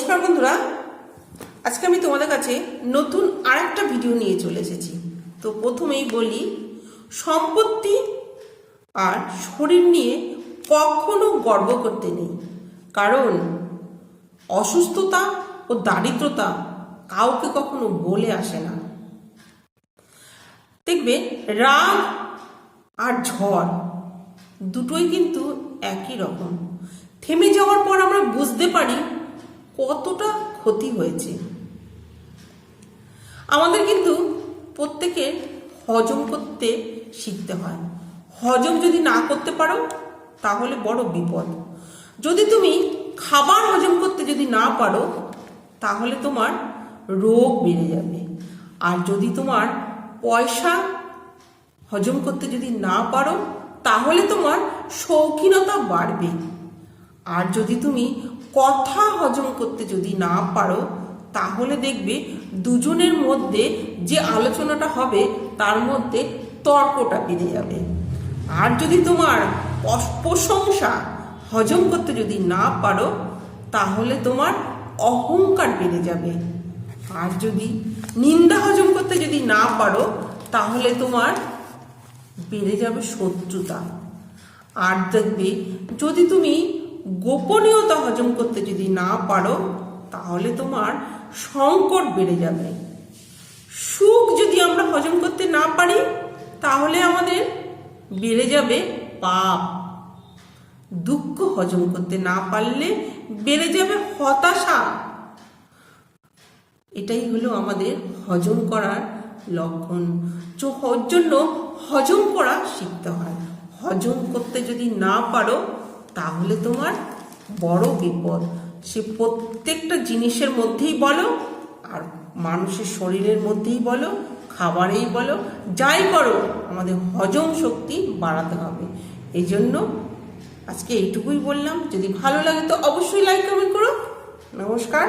নমস্কার বন্ধুরা। আজকে আমি তোমাদের কাছে নতুন আরেকটা ভিডিও নিয়ে চলে এসেছি। তো প্রথমেই বলি, সম্পত্তি আর শরীর নিয়ে কখনো গর্ব করতে নেই। কারণ অসুস্থতা ও দারিদ্রতা কাউকে কখনো বলে আসে না। দেখবে, রাগ আর ঝড় দুটোই কিন্তু একই রকম। থেমে যাওয়ার পর আমরা বুঝতে পারি কতটা ক্ষতি হয়েছে? আমাদের কিন্তু প্রত্যেকের হজম করতে শিখতে হয়। হজম যদি না করতে পারো, তাহলে বড় বিপদ। যদি তুমি খাবার হজম করতে যদি না পারো, তাহলে তোমার রোগ বেড়ে যাবে। আর যদি তোমার পয়সা হজম করতে যদি না পারো, তাহলে তোমার শৌখিনতা বাড়বে। আর যদি তুমি কথা হজম করতে যদি না পারো, তাহলে দেখবে দুজনের মধ্যে যে আলোচনাটা হবে, তার মধ্যে তর্কটা বেড়ে যাবে। আর যদি তোমার প্রশংসা হজম করতে যদি না পারো, তাহলে তোমার অহংকার বেড়ে যাবে। আর যদি নিন্দা হজম করতে যদি না পারো, তাহলে তোমার বেড়ে যাবে শত্রুতা। আর দেখবে যদি তুমি গোপনীয়তা হজম করতে যদি না পারো, তাহলে তোমার সংকট বেড়ে যাবে। সুখ যদি আমরা হজম করতে না পারি, তাহলে আমাদের বেড়ে যাবে পাপ। দুঃখ হজম করতে না পারলে বেড়ে যাবে হতাশা। এটাই হলো আমাদের হজম করার লক্ষণ। জন্য হজম করা শিখতে হয়। হজম করতে যদি না পারো তাহলে তোমার বড় বিপদ। সে প্রত্যেকটা জিনিসের মধ্যেই বলো, আর মানুষের শরীরের মধ্যেই বলো, খাবারেই বলো, যাই করো, আমাদের হজম শক্তি বাড়াতে হবে। এই জন্য আজকে এইটুকুই বললাম। যদি ভালো লাগে তো অবশ্যই লাইক কমেন্ট করো। নমস্কার।